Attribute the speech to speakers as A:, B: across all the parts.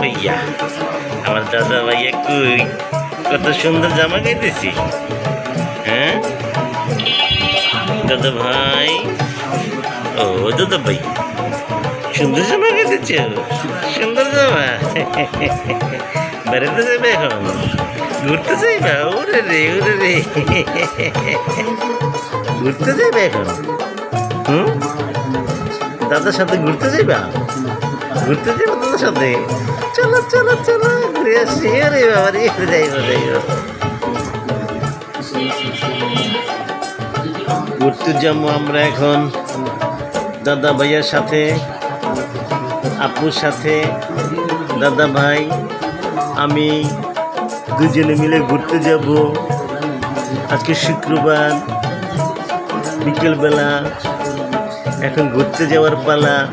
A: ভাইয়া আমার দাদা ভাইয়া কই কত সুন্দর জামা গাইতেছি। হ্যাঁ? দাদা ভাই। ও, দাদা ভাই। সুন্দর জামা গাইতেছ। সুন্দর জামা। বেড়াতে যাবে এখন ঘুরতে যাইবা ওরে রে ওরে রে ঘুরতে যাইবে এখন হুম দাদার সাথে ঘুরতে যাইবা ঘুরতে যাব দাদার সাথে চলো চলো চলো ঘুরে আসি আরে বাবা রে যাইব যাইব ঘুরতে যাব আমরা এখন দাদা ভাইয়ার সাথে আপুর সাথে দাদা ভাই আমি দুজনে মিলে ঘুরতে যাব। আজকে শুক্রবার, বিকেলবেলা। এখন ঘুরতে যাওয়ার পালা।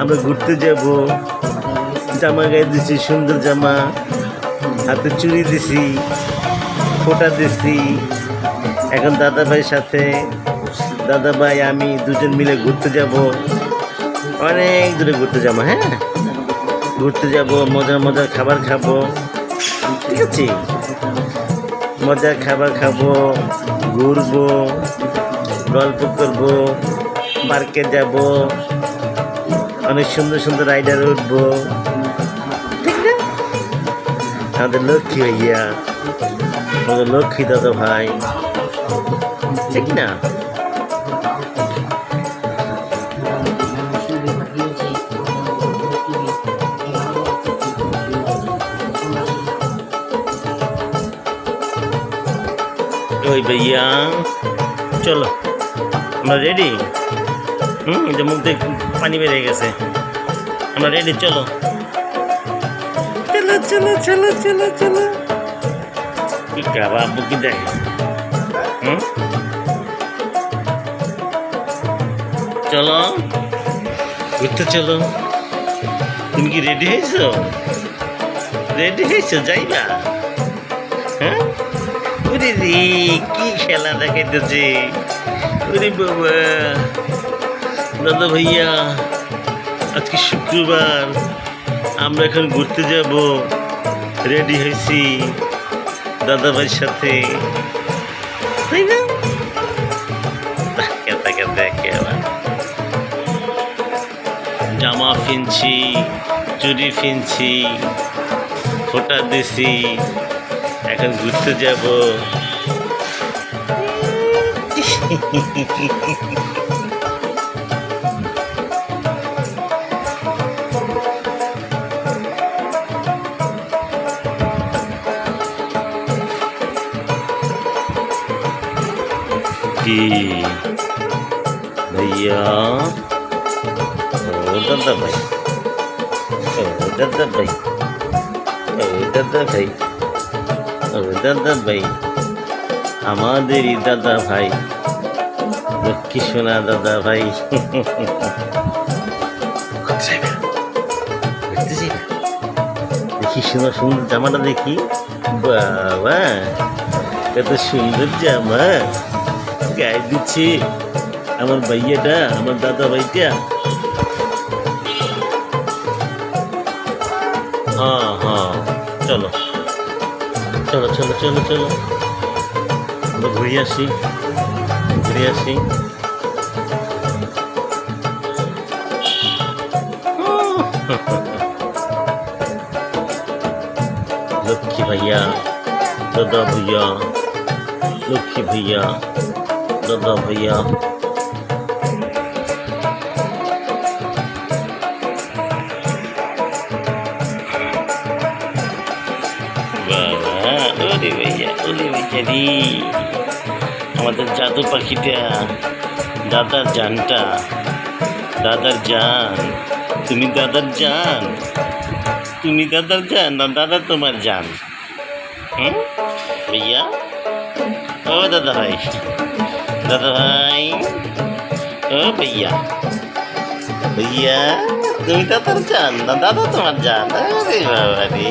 A: আমরা ঘুরতে যাব। জামা গায়ে দিছি, সুন্দর জামা। হাতে চুড়ি দিছি, ফোটা দিছি। এখন দাদা ভাইয়ের সাথে দাদা ভাই আমি দুজন মিলে ঘুরতে যাব। অনেক দূরে ঘুরতে যাব হ্যাঁ? ঘুরতে যাব, মজার মজার খাবার খাব। ঠিক আছে? মজার খাবার খাব, ঘুরবো, গল্প করব, পার্কে যাব, অনেক সুন্দর সুন্দর রাইডার উঠবো। ঠিক না? আমাদের লক্ষ্মী ভাইয়া। আমাদের লক্ষ্মী দাদা ভাই। ঠিক না? ওই ভাইয়া। চলো আমরা রেডি হুম যে মুখ দিয়ে পানি বেরিয়ে গেছে। আমরা রেডি চলো। চলো চলো চলো চলো চলো। কি কাবা আব্বু কি দেখে হুম? চলো। ঘুরতে চলো। তুমি কি রেডি হয়েছো? রেডি হয়েছো যাইবা। হ্যাঁ ওরে রে, কি খেলা দেখাইতেছে? ওরে বাবা। দাদা ভাইয়া, আজকে শুক্রবার, আমরা এখন ঘুরতে যাব। রেডি হয়েছি দাদা ভাইয়ের সাথে। তাই না? তাকে দেখে জামা ফিনছি চুরি ফিনছি, ফোটা দিছি। এখন ঘুরতে যাব কি भैया ओ दादा भाई ओ दादा भाई ओ दादा भाई ও দাদা ভাই আমাদেরই দাদা ভাই। লক্ষ্মী সোনা দাদা ভাই? দেখি শোনা সুন্দর জামাটা দেখি। বাবা কত সুন্দর জামা। গায়ে দিচ্ছে আমার ভাইয়াটা আমার দাদা ভাইটা। হ্যাঁ হ্যাঁ চলো। চলো চলো চলো চলো আমরা ঘুরে আসি ঘুরে আসি লক্ষ্মী ভাইয়া দাদা ভাইয়া লক্ষ্মী ভাইয়া দাদা ভাইয়া বাবা ওরে ভাইয়া ওরে ভাইয়া রে আমাদের জাদু পাখিটা দাদার জানটা দাদার জান তুমি দাদার জান তুমি দাদার জান না দাদা তোমার জান হুম ভাইয়া ও দাদা ভাই দাদা ভাই ও ভাইয়া ভাইয়া তুমি দাদার জান না দাদা তোমার জান আরে বাবা রে